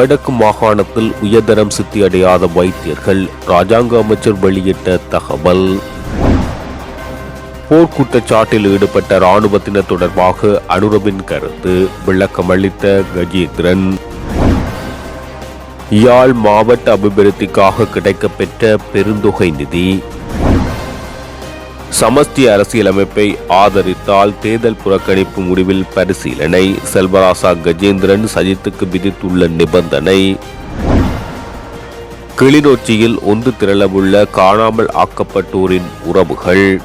வடக்கு மாகாணத்தில் உயர்தரம் சித்தியடையாத வைத்தியர்கள் ராஜாங்க அமைச்சர் வெளியிட்ட தகவல். போர்க்குற்றச்சாட்டில் ஈடுபட்ட இராணுவத்தினர் தொடர்பாக அனுரவின் கருத்து விளக்கமளித்த கஜேந்திரன். யாழ் மாவட்ட அபிவிருத்திக்காக கிடைக்கப்பெற்ற பெருந்தொகை நிதி சமஸ்தி அரசியலமைப்பை ஆதரித்தால் தேர்தல் புறக்கணிப்பு முடிவில் பரிசீலனை. செல்வராசா கஜேந்திரன் சஜித்துக்கு விதித்துள்ள நிபந்தனை. கிளிநொச்சியில் ஒன்று திரளவுள்ள காணாமல் ஆக்கப்பட்டோரின் உறவுகள்.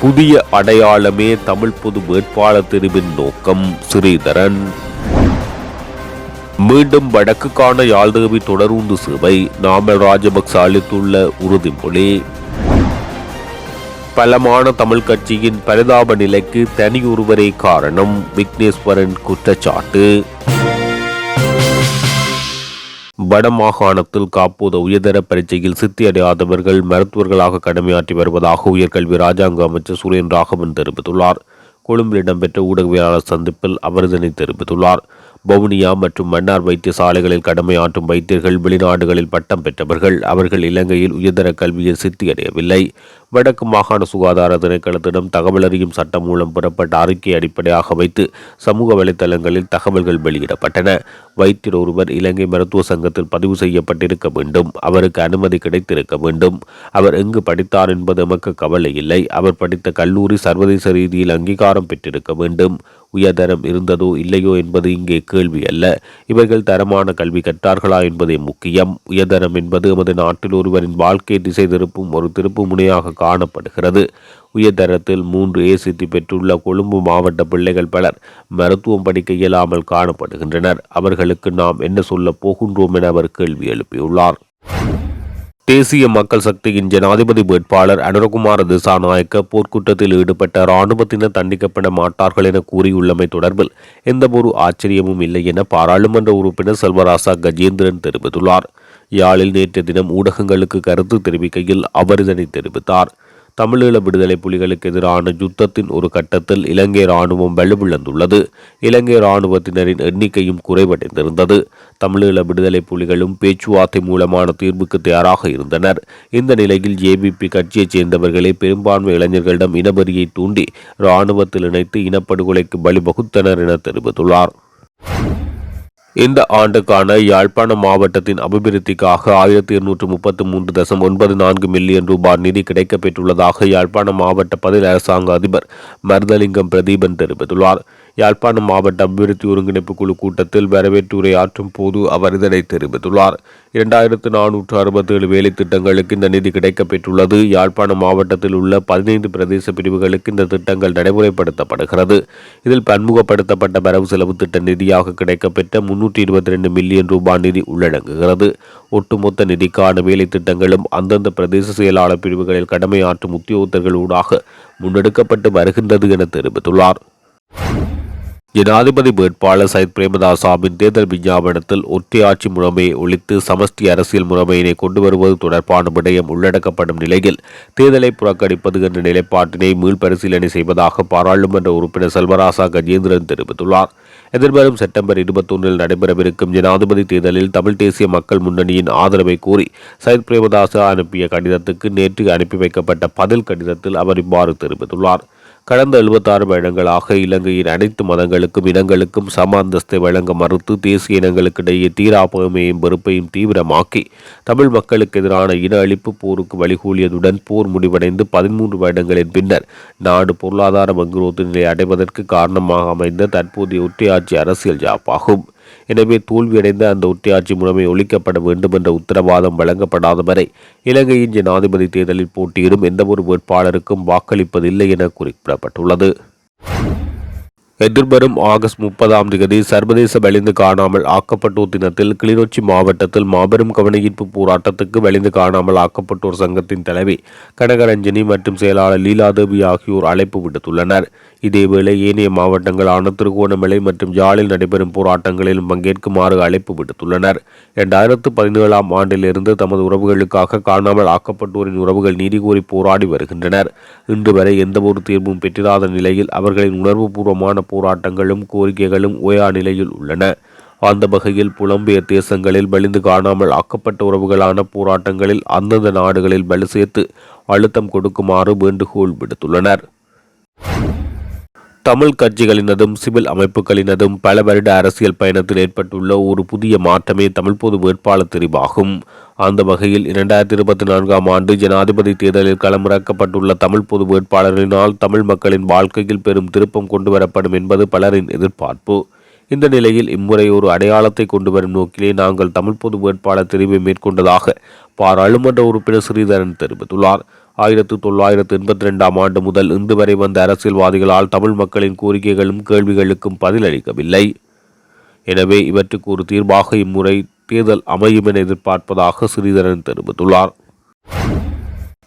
புதிய அடையாளமே தமிழ் பொது வேட்பாளர் தெரிவின் நோக்கம் ஸ்ரீதரன். மீண்டும் வடக்குக்கான யாழ்தேவி தொடருந்து சேவை நாமல் ராஜபக்ச அளித்துள்ள உறுதிமொழி. பலமான தமிழ் கட்சியின் பரிதாப நிலைக்கு தனியொருவரே காரணம் விக்னேஸ்வரன் குற்றச்சாட்டு. வடமாகாணத்தில் காப்போத உயர்தர பரீட்சையில் சித்தியடையாதவர்கள் மருத்துவர்களாக கடமையாற்றி வருவதாக உயர்கல்வி ராஜாங்க அமைச்சர் சுரேன் ராகவன் தெரிவித்துள்ளார். கொழும்பில் இடம்பெற்ற ஊடகவியலாளர் சந்திப்பில் அவர் இதனை தெரிவித்துள்ளார். வவுனியா மற்றும் மன்னார் வைத்தியசாலைகளில் கடமையாற்றும் வைத்தியர்கள் வெளிநாடுகளில் பட்டம் பெற்றவர்கள். அவர்கள் இலங்கையில் உயர்தர கல்வியில் சித்தியடையவில்லை வடக்கு மாகாண சுகாதார திணைக்களத்திடம் தகவல் அறியும் சட்டம் மூலம் பெறப்பட்ட அறிக்கை அடிப்படையாக வைத்து சமூக வலைதளங்களில் தகவல்கள் வெளியிடப்பட்டன. வைத்தியர் ஒருவர் இலங்கை மருத்துவ சங்கத்தில் பதிவு செய்யப்பட்டிருக்க வேண்டும். அவருக்கு அனுமதி கிடைத்திருக்க வேண்டும். அவர் எங்கு படித்தார் என்பது எமக்கு கவலை இல்லை. அவர் படித்த கல்லூரி சர்வதேச ரீதியில் அங்கீகாரம் பெற்றிருக்க வேண்டும். உயர்தரம் இருந்ததோ இல்லையோ என்பது இங்கே கேள்வி அல்ல. இவர்கள் தரமான கல்வி கற்றார்களா என்பதே முக்கியம். உயர்தரம் என்பது எமது நாட்டில் ஒருவரின் வாழ்க்கை திசை திருப்பும் ஒரு திருப்பு முனையாக காணப்படுகிறது. உயர்தரத்தில் மூன்று ஏசித்தி பெற்றுள்ள கொழும்பு மாவட்ட பிள்ளைகள் பலர் மருத்துவம் படிக்க இயலாமல் காணப்படுகின்றனர். அவர்களுக்கு நாம் என்ன சொல்ல போகின்றோம் என அவர் கேள்வி எழுப்பியுள்ளார். தேசிய மக்கள் சக்தியின் ஜனாதிபதி வேட்பாளர் அனுரகுமார திசாநாயக்க போர்க்குற்றத்தில் ஈடுபட்ட இராணுவத்தினர் தண்டிக்கப்பட மாட்டார்கள் என கூறியுள்ளமை தொடர்பில் எந்தவொரு ஆச்சரியமும் இல்லை என பாராளுமன்ற உறுப்பினர் செல்வராசா கஜேந்திரன் தெரிவித்துள்ளார். யாழில் நேற்று தினம் ஊடகங்களுக்கு கருத்து தெரிவிக்கையில் அவர் இதனை தெரிவித்தார். தமிழீழ விடுதலை புலிகளுக்கு எதிரான யுத்தத்தின் ஒரு கட்டத்தில் இலங்கை இராணுவம் வலுவிழந்துள்ளது. இலங்கை இராணுவத்தினரின் எண்ணிக்கையும் குறைவடைந்திருந்தது. தமிழீழ விடுதலை புலிகளும் பேச்சுவார்த்தை மூலமான தீர்வுக்கு தயாராக இருந்தனர். இந்த நிலையில் ஜேபிபி கட்சியைச் சேர்ந்தவர்களே பெரும்பான்மை இளைஞர்களிடம் இனவரியை தூண்டி இராணுவத்தில் இணைத்து இனப்படுகொலைக்கு வழிவகுத்தனர் என தெரிவித்துள்ளார். இந்த ஆண்டுக்கான யாழ்ப்பாண மாவட்டத்தின் அபிவிருத்திக்காக ஆயிரத்தி இருநூற்று முப்பத்தி மூன்று தசம் ஒன்பது நான்கு மில்லியன் ரூபாய் நிதி கிடைக்கப்பெற்றுள்ளதாக யாழ்ப்பாண மாவட்ட பதில் அரசாங்க அதிபர் மருதலிங்கம் பிரதீபன் தெரிவித்துள்ளார். யாழ்ப்பாணம் மாவட்ட அபிவிருத்தி ஒருங்கிணைப்பு குழு கூட்டத்தில் வரவேற்றுரையாற்றும் போது அவர் இதனை தெரிவித்துள்ளார். இரண்டாயிரத்து நானூற்று அறுபத்தேழு வேலை திட்டங்களுக்கு இந்த நிதி கிடைக்கப்பெற்றுள்ளது யாழ்ப்பாணம் மாவட்டத்தில் உள்ள பதினைந்து பிரதேச பிரிவுகளுக்கு இந்த திட்டங்கள் நடைமுறைப்படுத்தப்படுகிறது. இதில் பன்முகப்படுத்தப்பட்ட வரவு செலவு திட்ட நிதியாக கிடைக்கப்பெற்ற முன்னூற்றி இருபத்தி ரெண்டு மில்லியன் ரூபாய் நிதி உள்ளடங்குகிறது. ஒட்டுமொத்த நிதிக்கான வேலை திட்டங்களும் அந்தந்த பிரதேச செயலாளர் பிரிவுகளில் கடமையாற்றும் உத்தியோகத்தர்களூடாக முன்னெடுக்கப்பட்டு வருகின்றது என தெரிவித்துள்ளார். ஜனாதிபதி வேட்பாளர் சயித் பிரேமதாசாவின் தேர்தல் விஞ்ஞாபனத்தில் ஒற்றையாட்சி முறைமையை ஒழித்து சமஷ்டி அரசியல் முறைமையினை கொண்டு வருவது தொடர்பான விடயம் உள்ளடக்கப்படும் நிலையில் தேர்தலை புறக்கணிப்பது என்ற நிலைப்பாட்டினை மீள்பரிசீலனை செய்வதாக பாராளுமன்ற உறுப்பினர் செல்வராசா கஜேந்திரன் தெரிவித்துள்ளார். எதிர்வரும் செப்டம்பர் இருபத்தொன்னில் நடைபெறவிருக்கும் ஜனாதிபதி தேர்தலில் தமிழ் தேசிய மக்கள் முன்னணியின் ஆதரவை கோரி சயித் பிரேமதாசா அனுப்பிய கடிதத்துக்கு நேற்று அனுப்பி வைக்கப்பட்ட பதில் கடிதத்தில் அவர் இவ்வாறு தெரிவித்துள்ளார். கடந்த எழுபத்தாறு வருடங்களாக இலங்கையின் அனைத்து மதங்களுக்கும் இனங்களுக்கும் சம அந்தஸ்தை வழங்க மறுத்து தேசிய இனங்களுக்கிடையே தீராப்பமையும் வெறுப்பையும் தீவிரமாக்கி தமிழ் மக்களுக்கு எதிரான இன அழிப்பு போருக்கு வழிகூலியதுடன் போர் முடிவடைந்து பதிமூன்று வருடங்களின் பின்னர் நாடு பொருளாதார மங்குரோத்து நிலை அடைவதற்கு காரணமாக அமைந்த தற்போதைய ஒற்றையாட்சி அரசியல் ஜாப்பாகும். எனவே தோல்வியடைந்த அந்த ஒற்றையாட்சி முறைமை ஒழிக்கப்பட வேண்டும் என்ற உத்தரவாதம் வழங்கப்படாத வரை இலங்கையின் ஜனாதிபதி தேர்தலில் போட்டியிடும் எந்தவொரு வேட்பாளருக்கும் வாக்களிப்பதில்லை என குறிப்பிடப்பட்டுள்ளது. எதிர்வரும் ஆகஸ்ட் முப்பதாம் தேதி சர்வதேச வலிந்து காணாமல் ஆக்கப்பட்டோர் தினத்தில் கிளிநொச்சி மாவட்டத்தில் மாபெரும் கவனஈர்ப்பு போராட்டத்துக்கு வலிந்து காணாமல் ஆக்கப்பட்டோர் சங்கத்தின் தலைவி கனகரஞ்சனி மற்றும் செயலாளர் லீலாதேவி ஆகியோர் அழைப்பு விடுத்துள்ளனர். இதேவேளை ஏனைய மாவட்டங்களான திருகோணமலை மற்றும் ஜாலில் நடைபெறும் போராட்டங்களிலும் பங்கேற்குமாறு அழைப்பு விடுத்துள்ளனர். இரண்டாயிரத்து பதினேழாம் ஆண்டிலிருந்து தமது உறவுகளுக்காக காணாமல் ஆக்கப்பட்டோரின் உறவுகள் நீதி கோரி போராடி வருகின்றனர். இன்று வரை எந்தவொரு தீர்வும் பெற்றிராத நிலையில் அவர்களின் உணர்வுபூர்வமான போராட்டங்களும் கோரிக்கைகளும் உயா நிலையில் உள்ளன. அந்த வகையில் புலம்பெயர் தேசங்களில் வலிந்து காணாமல் ஆக்கப்பட்ட உறவுகளான போராட்டங்களில் அந்தந்த நாடுகளில் வலு சேர்த்து அழுத்தம் கொடுக்குமாறு வேண்டுகோள் விடுத்துள்ளனர். தமிழ் கட்சிகளினதும் சிவில் அமைப்புகளினதும் பல வருட அரசியல் பயணத்தில் ஏற்பட்டுள்ள ஒரு புதிய மாற்றமே தமிழ் பொது வேட்பாளர் தெரிவாகும். அந்த வகையில் இரண்டாயிரத்தி இருபத்தி நான்காம் ஆண்டு ஜனாதிபதி தேர்தலில் களமிறக்கப்பட்டுள்ள தமிழ் பொது வேட்பாளரினால் தமிழ் மக்களின் வாழ்க்கையில் பெரும் திருப்பம் கொண்டுவரப்படும் என்பது பலரின் எதிர்பார்ப்பு. இந்த நிலையில் இம்முறை ஒரு அடையாளத்தை கொண்டு வரும் நோக்கிலே நாங்கள் தமிழ் பொது வேட்பாளர் தெரிவை மேற்கொண்டதாக பாராளுமன்ற உறுப்பினர் ஸ்ரீதரன் தெரிவித்துள்ளார். ஆயிரத்து தொள்ளாயிரத்து எண்பத்தி ரெண்டாம் ஆண்டு முதல் இன்று வரை வந்த அரசியல்வாதிகளால் தமிழ் மக்களின் கோரிக்கைகளும் கேள்விகளுக்கும் பதிலளிக்கவில்லை. எனவே இவற்றுக்கு ஒரு தீர்வாக இம்முறை தேர்தல் அமையும் என எதிர்பார்ப்பதாக ஸ்ரீதரன் தெரிவித்துள்ளார்.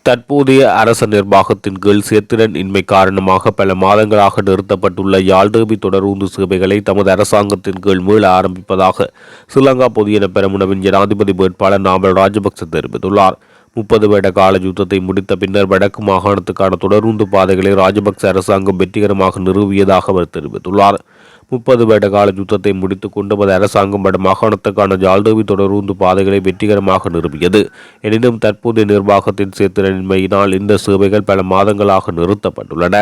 தற்போதைய அரச நிர்வாகத்தின் கீழ் சேத்திரன் இன்மை காரணமாக பல மாதங்களாக நிறுத்தப்பட்டுள்ள யாழ்தேவி தொடரூந்து சேவைகளை தமது அரசாங்கத்தின் கீழ் மீள ஆரம்பிப்பதாக ஸ்ரீலங்கா பொதுஜன பெரமுனவின் ஜனாதிபதி வேட்பாளர் நாமல் ராஜபக்ச தெரிவித்துள்ளார். முப்பது வருட கால யுத்தத்தை முடித்த பின்னர் வடக்கு மாகாணத்துக்கான தொடருந்து பாதைகளை ராஜபக்ச அரசாங்கம் வெற்றிகரமாக நிறுவியதாக அவர் தெரிவித்துள்ளார். முப்பது வருட கால யுத்தத்தை முடித்து கொண்டு அரசாங்கம் வட மாகாணத்துக்கான ஜால்தேவி தொடருந்து பாதைகளை வெற்றிகரமாக நிறுவியது. எனினும் தற்போதைய நிர்வாகத்தின் சேர்த்திறனின்மையினால் இந்த சேவைகள் பல மாதங்களாக நிறுத்தப்பட்டுள்ளன.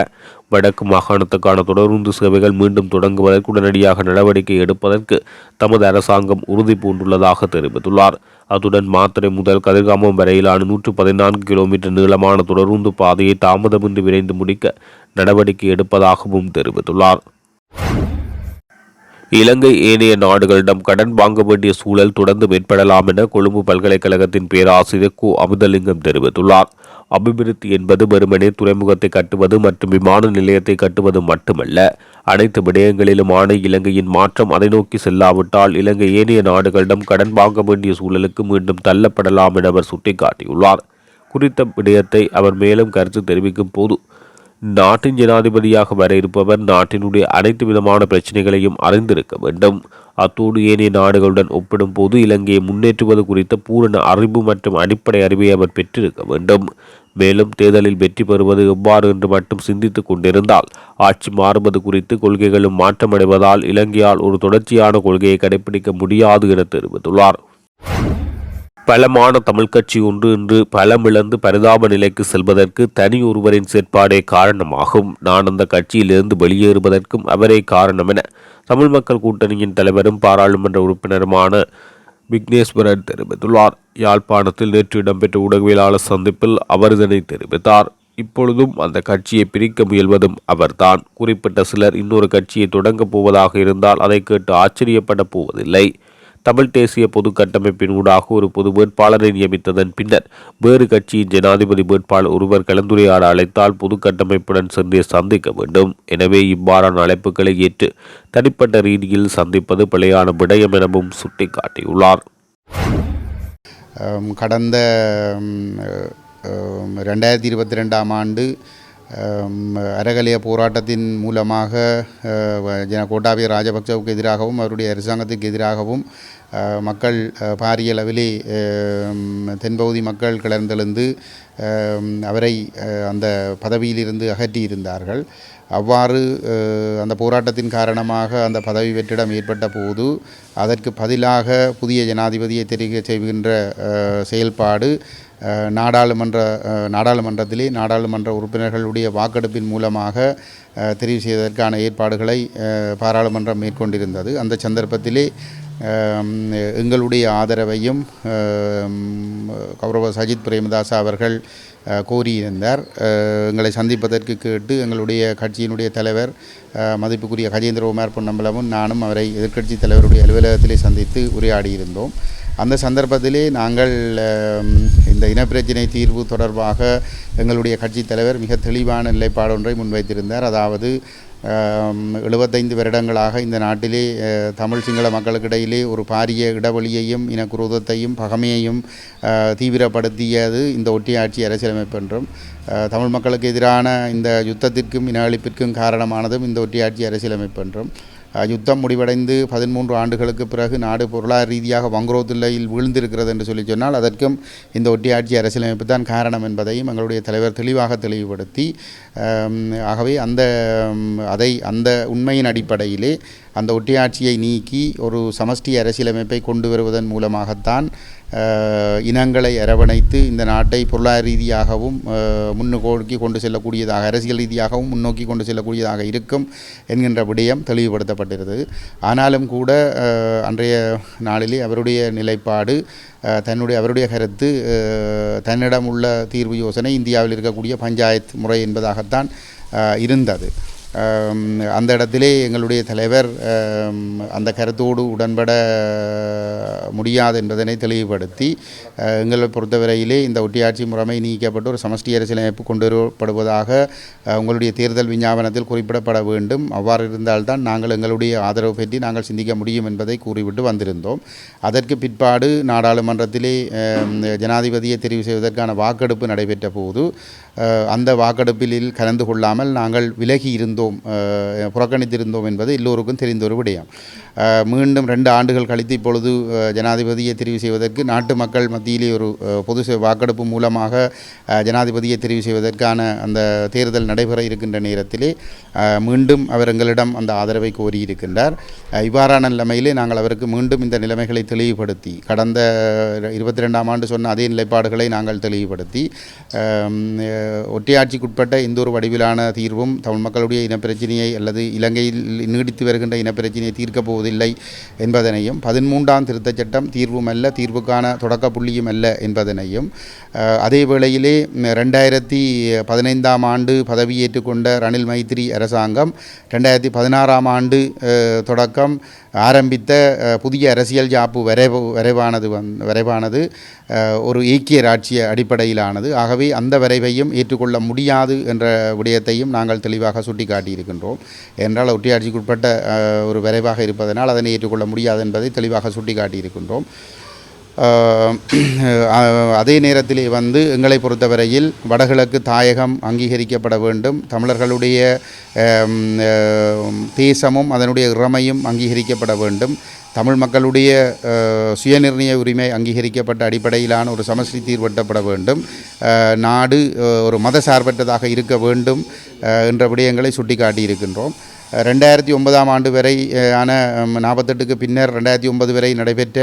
வடக்கு மாகாணத்துக்கான தொடருந்து சேவைகள் மீண்டும் தொடங்குவதற்கு உடனடியாக நடவடிக்கை எடுப்பதற்கு தமது அரசாங்கம் உறுதி பூண்டுள்ளதாக தெரிவித்துள்ளார். அத்துடன் மாத்திரை முதல் கதிர்காமம் வரையிலான நூற்று பதினான்கு கிலோமீட்டர் நீளமான தொடருந்து பாதையை தாமதமின்றி விரைந்து முடிக்க நடவடிக்கை எடுப்பதாகவும் தெரிவித்துள்ளார். இலங்கை ஏனைய நாடுகளிடம் கடன் வாங்க வேண்டிய சூழல் தொடர்ந்து மேற்படலாம் என கொழும்பு பல்கலைக்கழகத்தின் பேராசிரியர் கு. அமுதலிங்கம் தெரிவித்துள்ளார். அபிவிருத்தி என்பது வெறுமனே துறைமுகத்தை கட்டுவது மற்றும் விமான நிலையத்தை கட்டுவது மட்டுமல்ல. அனைத்து விடயங்களிலுமான இலங்கையின் மாற்றம் அதை நோக்கி செல்லாவிட்டால் இலங்கை ஏனைய நாடுகளிடம் கடன் வாங்க வேண்டிய சூழலுக்கு மீண்டும் தள்ளப்படலாம் என அவர் சுட்டிக்காட்டியுள்ளார். குறித்த விடயத்தை அவர் மேலும் கருத்து தெரிவிக்கும் போது நாட்டின் ஜனாதிபதியாக வர இருப்பவர் நாட்டினுடைய அனைத்து விதமான பிரச்சனைகளையும் அறிந்திருக்க வேண்டும். அத்தோடு ஏனைய நாடுகளுடன் ஒப்பிடும் போது இலங்கையை முன்னேற்றுவது குறித்த பூரண அறிவு மற்றும் அடிப்படை அறிவை அவர் பெற்றிருக்க வேண்டும். மேலும் தேர்தலில் வெற்றி பெறுவது எவ்வாறு என்று மட்டும் சிந்தித்துக் கொண்டிருந்தால் ஆட்சி மாறுவது குறித்து கொள்கைகளும் மாற்றமடைவதால் இலங்கையால் ஒரு தொடர்ச்சியான கொள்கையை கடைபிடிக்க முடியாது என தெரிவித்துள்ளார். பலமான தமிழ் கட்சி ஒன்று இன்று பலமிழந்து பரிதாப நிலைக்கு செல்வதற்கு தனி ஒருவரின் செயற்பாடே காரணமாகும். நான் அந்த கட்சியிலிருந்து வெளியேறுவதற்கும் அவரே காரணம் என தமிழ் மக்கள் கூட்டணியின் தலைவரும் பாராளுமன்ற உறுப்பினருமான விக்னேஸ்வரன் தெரிவித்துள்ளார். யாழ்ப்பாணத்தில் நேற்று இடம்பெற்ற ஊடகவியலாளர் சந்திப்பில் அவர் இதனை தெரிவித்தார். இப்பொழுதும் அந்த கட்சியை பிரிக்க முயல்வதும் அவர்தான். குறிப்பிட்ட சிலர் இன்னொரு கட்சியை தொடங்கப் போவதாக இருந்தால் அதை கேட்டு ஆச்சரியப்பட போவதில்லை. தமிழ் தேசிய பொது கட்டமைப்பின் ஊடாக ஒரு பொது வேட்பாளரை நியமித்ததன் பின்னர் வேறு கட்சியின் ஜனாதிபதி வேட்பாளர் ஒருவர் கலந்துரையாட அழைத்தால் பொது கட்டமைப்புடன் சென்று சந்திக்க வேண்டும். எனவே இவ்வாறான அழைப்புகளை ஏற்று தனிப்பட்ட ரீதியில் சந்திப்பது பிழையான விடயம் எனவும் சுட்டிக்காட்டியுள்ளார். கடந்த ரெண்டாயிரத்தி இருபத்தி ரெண்டாம் ஆண்டு அறகலைய போராட்டத்தின் மூலமாக ஜன கோட்டாபய ராஜபக்சவுக்கு எதிராகவும் அவருடைய அரசாங்கத்துக்கு எதிராகவும் மக்கள் பாரிய அளவிலே தென்பகுதி மக்கள் கிளர்ந்தெழுந்து அவரை அந்த பதவியிலிருந்து அகற்றியிருந்தார்கள். அவ்வாறு அந்த போராட்டத்தின் காரணமாக அந்த பதவி வெற்றிடம் ஏற்பட்ட போது அதற்கு பதிலாக புதிய ஜனாதிபதியை தெரிவிக்க செய்கின்ற செயல்பாடு நாடாளுமன்ற நாடாளுமன்றத்திலே நாடாளுமன்ற உறுப்பினர்களுடைய வாக்கெடுப்பின் மூலமாக தெரிவு செய்வதற்கான ஏற்பாடுகளை பாராளுமன்றம் மேற்கொண்டிருந்தது. அந்த சந்தர்ப்பத்திலே எங்களுடைய ஆதரவையும் கௌரவ சஜித் பிரேமதாசா அவர்கள் கோரியிருந்தார் எங்களை சந்திப்பதற்கு கேட்டு எங்களுடைய கட்சியினுடைய தலைவர் மதிப்புக்குரிய கஜேந்திரகுமார் பொன்னம்பலமும் நானும் அவரை எதிர்க்கட்சி தலைவருடைய அலுவலகத்திலே சந்தித்து உரையாடியிருந்தோம். அந்த சந்தர்ப்பத்திலே நாங்கள் இந்த இனப்பிரச்சினை தீர்வு தொடர்பாக எங்களுடைய கட்சித் தலைவர் மிக தெளிவான நிலைப்பாடு ஒன்றை முன்வைத்திருந்தார். அதாவது எழுபத்தைந்து வருடங்களாக இந்த நாட்டிலே தமிழ் சிங்கள மக்களுக்கிடையிலே ஒரு பாரிய இடவெளியையும் இனக்குரோதத்தையும் பகமையையும் தீவிரப்படுத்தியது இந்த ஒட்டியாட்சி அரசியலமைப்பு என்றும் தமிழ் மக்களுக்கு எதிரான இந்த யுத்தத்திற்கும் இன அழிப்பிற்கும் காரணமானதும் இந்த ஒட்டியாட்சி அரசியலமைப்பு என்றும் யுத்தம் முடிவடைந்து பதிமூன்று ஆண்டுகளுக்கு பிறகு நாடு பொருளாதார ரீதியாக வங்குரோத்தில்லையில் வீழ்ந்திருக்கிறது என்று சொல்லி சொன்னால் அதற்கும் இந்த ஒட்டியாட்சி அரசியலமைப்பு தான் காரணம் என்பதையும் எங்களுடைய தலைவர் தெளிவாக தெளிவுபடுத்தி ஆகவே அந்த அதை அந்த உண்மையின் அடிப்படையிலே அந்த ஒட்டியாட்சியை நீக்கி ஒரு சமஷ்டி அரசியலமைப்பை கொண்டு வருவதன் மூலமாகத்தான் இனங்களை அரவணைத்து இந்த நாட்டை பொருளாதார ரீதியாகவும் அஹ், முன்னோக்கி கொண்டு செல்லக்கூடியதாக அரசியல் ரீதியாகவும் முன்னோக்கி கொண்டு செல்லக்கூடியதாக இருக்கும் என்கின்ற விடயம் தெளிவுபடுத்தப்பட்டிருந்தது ஆனாலும் கூட அன்றைய நாளிலே அவருடைய நிலைப்பாடு தன்னுடைய அவருடைய கருத்து தன்னிடம் உள்ள தீர்வு யோசனை இந்தியாவில் இருக்கக்கூடிய பஞ்சாயத் முறை என்பதாகத்தான் இருந்தது. அந்த இடத்திலே எங்களுடைய தலைவர் அந்த கருத்தோடு உடன்பட முடியாது என்பதனை தெளிவுபடுத்தி எங்களை பொறுத்தவரையிலே இந்த ஒட்டியாட்சி முறைமை நீக்கப்பட்டு ஒரு சமஷ்டி அரசியலமைப்பு கொண்டு வரப்படுவதாக உங்களுடைய தேர்தல் விஞ்ஞாபனத்தில் குறிப்பிடப்பட வேண்டும். அவ்வாறு இருந்தால்தான் நாங்கள் எங்களுடைய ஆதரவு பற்றி நாங்கள் சிந்திக்க முடியும் என்பதை கூறிவிட்டு வந்திருந்தோம். அதற்கு பிற்பாடு நாடாளுமன்றத்திலே ஜனாதிபதியை தெரிவு செய்வதற்கான வாக்கெடுப்பு நடைபெற்ற போது அந்த வாக்கெடுப்பில் கலந்து கொள்ளாமல் நாங்கள் விலகி இருந்தோம். இருந்தோம் புறக்கணித்திருந்தோம் என்பது எல்லோருக்கும் தெரிந்த ஒரு விடயம். மீண்டும் ரெண்டு ஆண்டுகள் கழித்து இப்பொழுது ஜனாதிபதியை தெரிவு செய்வதற்கு நாட்டு மக்கள் மத்தியிலே ஒரு பொது வாக்கெடுப்பு மூலமாக ஜனாதிபதியை தெரிவு செய்வதற்கான அந்த தேர்தல் நடைபெற இருக்கின்ற நேரத்திலே மீண்டும் அவர் எங்களிடம் அந்த ஆதரவை கோரியிருக்கின்றார். இவ்வாறான நிலைமையிலே நாங்கள் அவருக்கு மீண்டும் இந்த நிலைமைகளை தெளிவுபடுத்தி கடந்த இருபத்தி ரெண்டாம் ஆண்டு சொன்ன அதே நிலைப்பாடுகளை நாங்கள் தெளிவுபடுத்தி ஒட்டியாட்சிக்குட்பட்ட ஒற்றையாட்சிக்குட்பட்ட எந்த ஒரு வடிவிலான தீர்வும் தமிழ் மக்களுடைய இனப்பிரச்சினையை அல்லது இலங்கையில் நீடித்து வருகின்ற இனப்பிரச்சனையை தீர்க்கப் போவதில்லை என்பதனையும் பதிமூன்றாம் திருத்தச் சட்டம் தீர்வும் அல்ல தீர்வுக்கான தொடக்க புள்ளியும் அல்ல என்பதனையும் அதே வேளையிலே ரெண்டாயிரத்தி பதினைந்தாம் ஆண்டு பதவியேற்றுக்கொண்ட ரணில் மைத்திரி அரசாங்கம் ரெண்டாயிரத்தி பதினாறாம் ஆண்டு தொடக்கம் ஆரம்பித்த புதிய அரசியல் ஜாப்பு வரைவு வரைவானது வந் வரைவானது ஒரு ஏக்கிய ராட்சிய அடிப்படையிலானது. ஆகவே அந்த வரைவையும் ஏற்றுக்கொள்ள முடியாது என்ற விடயத்தையும் நாங்கள் தெளிவாக சுட்டிக்காட்டி சுட்டிக்காட்டியிருக்கின்றோம் என்றால் ஒட்டியாட்சிக்குட்பட்ட ஒரு விரைவாக இருப்பதனால் அதனை ஏற்றுக்கொள்ள முடியாது என்பதை தெளிவாக சுட்டிக்காட்டியிருக்கின்றோம். இருக்கின்றோம் அதே நேரத்திலே வந்து எங்களை பொறுத்தவரையில் வடகிழக்கு தாயகம் அங்கீகரிக்கப்பட வேண்டும். தமிழர்களுடைய தேசமும் அதனுடைய இறமையும் அங்கீகரிக்கப்பட வேண்டும். தமிழ் மக்களுடைய சுயநிர்ணய உரிமை அங்கீகரிக்கப்பட்ட அடிப்படையிலான ஒரு சமஸ்டி தீர்வட்டப்பட வேண்டும். நாடு ஒரு மத சார்பற்றதாக இருக்க வேண்டும் என்ற விடயங்களை சுட்டிக்காட்டியிருக்கின்றோம். ரெண்டாயிரத்தி ஒன்பதாம் ஆண்டு வரை ஆன நாற்பத்தெட்டுக்கு பின்னர் ரெண்டாயிரத்தி ஒன்பது வரை நடைபெற்ற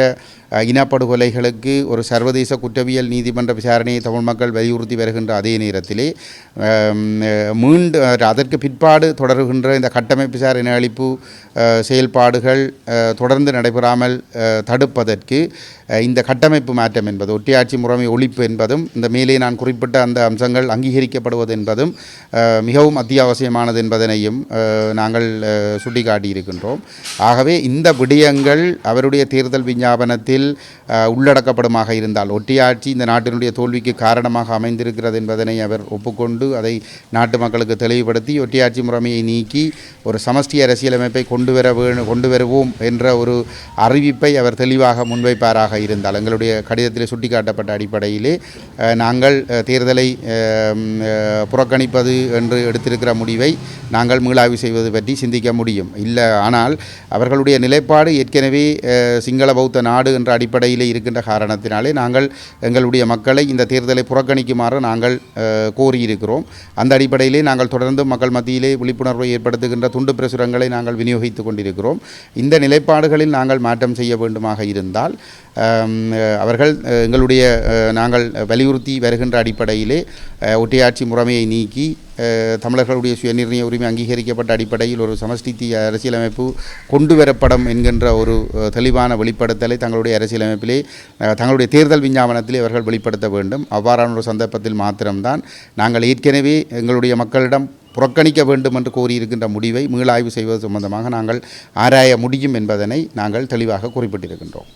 இனப்படுகொலைகளுக்கு ஒரு சர்வதேச குற்றவியல் நீதிமன்ற விசாரணையை தமிழ் மக்கள் வலியுறுத்தி வருகின்ற அதே நேரத்திலே அம், மீண்டு அதற்கு பிற்பாடு தொடர்கின்ற இந்த கட்டமைப்பு விசாரணை இன அழிப்பு செயல்பாடுகள் தொடர்ந்து நடைபெறாமல் தடுப்பதற்கு இந்த கட்டமைப்பு மாற்றம் என்பது ஒட்டியாட்சி முறைமை ஒழிப்பு என்பதும் இந்த மேலே நான் குறிப்பிட்ட அந்த அம்சங்கள் அங்கீகரிக்கப்படுவது என்பதும் மிகவும் அத்தியாவசியமானது என்பதனையும் நாங்கள் நாங்கள் சுட்டிக்காட்டியிருக்கின்றோம். ஆகவே இந்த விடயங்கள் அவருடைய தேர்தல் விஞ்ஞாபனத்தில் அஹ், உள்ளடக்கப்படுமாக இருந்தால் ஒட்டியாட்சி இந்த நாட்டினுடைய தோல்விக்கு காரணமாக அமைந்திருக்கிறது என்பதனை அவர் ஒப்புக்கொண்டு அதை நாட்டு மக்களுக்கு தெளிவுபடுத்தி ஒட்டியாட்சி முறைமையை நீக்கி ஒரு சமஷ்டி அரசியலமைப்பை கொண்டு வர வேணும் கொண்டு வருவோம் என்ற ஒரு அறிவிப்பை அவர் தெளிவாக முன்வைப்பாராக இருந்தால் எங்களுடைய கடிதத்தில் சுட்டிக்காட்டப்பட்ட அடிப்படையிலே நாங்கள் தேர்தலை புறக்கணிப்பது என்று எடுத்திருக்கிற முடிவை நாங்கள் மீளாய்வு செய்வது பற்றி சிந்திக்க முடியும். இல்லை ஆனால் அவர்களுடைய நிலைப்பாடு ஏற்கனவே சிங்கள பௌத்த நாடு என்ற அடிப்படையிலே இருக்கின்ற காரணத்தினாலே நாங்கள் எங்களுடைய மக்களை இந்த தேர்தலை புறக்கணிக்குமாறு நாங்கள் கோரியிருக்கிறோம். அந்த அடிப்படையிலே நாங்கள் தொடர்ந்து மக்கள் மத்தியிலே விழிப்புணர்வை ஏற்படுத்துகின்ற துண்டு பிரசுரங்களை நாங்கள் விநியோகித்து கொண்டிருக்கிறோம். இந்த நிலைப்பாடுகளில் நாங்கள் மாற்றம் செய்ய வேண்டுமாக இருந்தால் அவர்கள் எங்களுடைய நாங்கள் வலியுறுத்தி வருகின்ற அடிப்படையிலே அஹ், ஒற்றையாட்சி முறைமையை நீக்கி தமிழர்களுடைய சுயநிர்ணய உரிமை அங்கீகரிக்கப்பட்ட அடிப்படையில் ஒரு சமஷ்டி அரசியலமைப்பு கொண்டு வரப்படும் என்கின்ற ஒரு தெளிவான வெளிப்படுத்தலை தங்களுடைய அரசியலமைப்பிலே தங்களுடைய தேர்தல் விஞ்ஞாபனத்திலே அவர்கள் வெளிப்படுத்த வேண்டும். அவ்வாறான ஒரு சந்தர்ப்பத்தில் மாத்திரம்தான் நாங்கள் ஏற்கனவே எங்களுடைய மக்களிடம் புறக்கணிக்க வேண்டும் என்று கோரியிருக்கின்ற முடிவை மீளாய்வு செய்வது சம்பந்தமாக நாங்கள் ஆராய முடியும் என்பதனை நாங்கள் தெளிவாக குறிப்பிட்டிருக்கின்றோம்.